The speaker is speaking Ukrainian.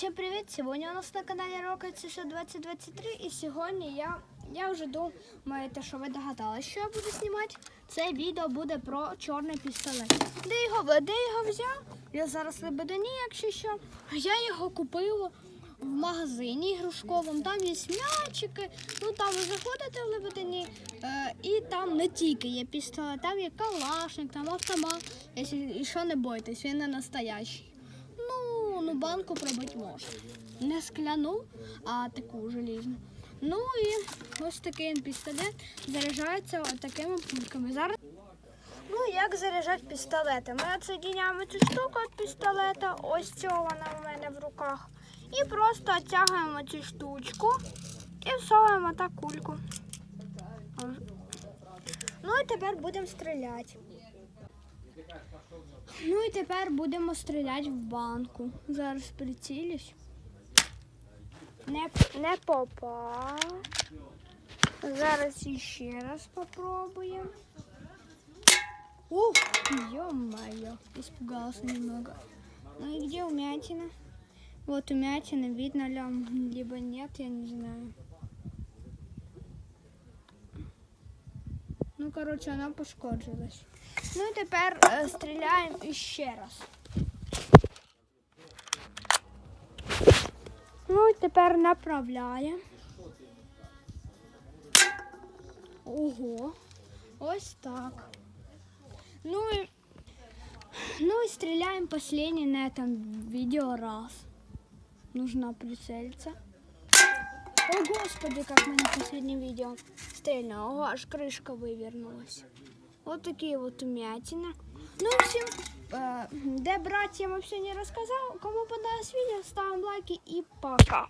Всім привіт! Сьогодні у нас на каналі Rocket CC 2023 і сьогодні я, я вже думаю, те, що ви догадались, що я буду знімати. Це відео буде про чорний пістолет. Де його, де його взяв? Я зараз в Лебедині, якщо що. Я його купив в магазині ігрушковому. Там є м'ячики, ну там ви заходите в Лебедині, е, і там не тільки є пістолет, там є калашник, там автомат. Якщо не бойтесь, він не настоящий. Ну, ну банку пробити можна. Не скляну, а таку желізну. Ну і ось такий пістолет заряджається такими пульками. Зараз. Ну, як заряджати пістолети? Ми відсоединяємо цю штуку від пістолета, ось цього вона в мене в руках. І просто відтягуємо цю штучку і всовуємо так кульку. Ну і тепер будемо стріляти. Ну і тепер будемо стріляти в банку. Зараз прицілюсь. Не, не попав. Зараз іще раз попробуємо. Ух, ё-моё, испугался немного. Ну и где умятина? Вот умятина, видно ли, либо нет, я не знаю. Ну, короче, она пошкоджилась. Ну і тепер е, стріляємо іще раз. Ну і тепер направляємо. Ого, ось так. Ну і, ну і стріляємо последний на этом видео раз. Нужно прицелиться. О, господи, как мы на последнем видео стрельнуло. Ого, аж крышка вывернулась. Вот такие вот умятины. Ну и всем, э, де брать я вам все не рассказал. Кому понравилось видео, ставим лайки и пока.